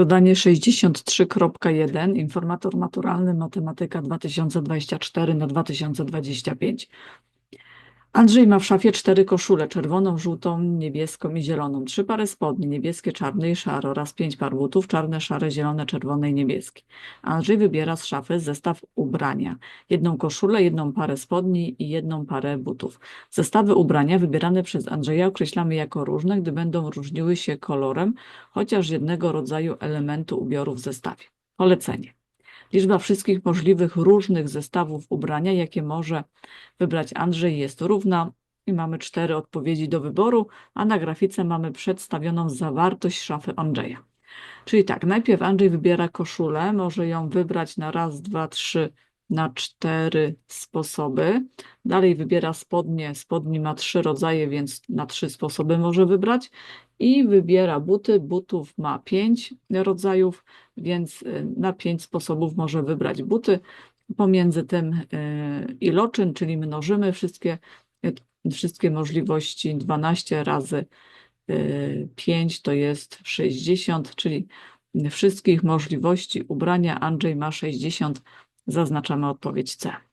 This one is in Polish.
Zadanie 63.1 Informator maturalny Matematyka 2024 na 2025. Andrzej ma w szafie cztery koszule, czerwoną, żółtą, niebieską i zieloną, trzy pary spodni, niebieskie, czarne i szare oraz pięć par butów, czarne, szare, zielone, czerwone i niebieskie. Andrzej wybiera z szafy zestaw ubrania, jedną koszulę, jedną parę spodni i jedną parę butów. Zestawy ubrania wybierane przez Andrzeja określamy jako różne, gdy będą różniły się kolorem chociaż jednego rodzaju elementu ubioru w zestawie. Polecenie. Liczba wszystkich możliwych różnych zestawów ubrania, jakie może wybrać Andrzej, jest równa i mamy cztery odpowiedzi do wyboru, a na grafice mamy przedstawioną zawartość szafy Andrzeja. Czyli tak, najpierw Andrzej wybiera koszulę, może ją wybrać na raz, dwa, trzy, na cztery sposoby. Dalej wybiera spodnie, spodni ma trzy rodzaje, więc na trzy sposoby może wybrać. I wybiera buty, butów ma pięć rodzajów, więc y, na pięć sposobów może wybrać buty. Pomiędzy tym y, iloczyn, czyli mnożymy wszystkie, y, wszystkie możliwości 12 razy 5 to jest 60, czyli wszystkich możliwości ubrania Andrzej ma 60. Zaznaczamy odpowiedź C.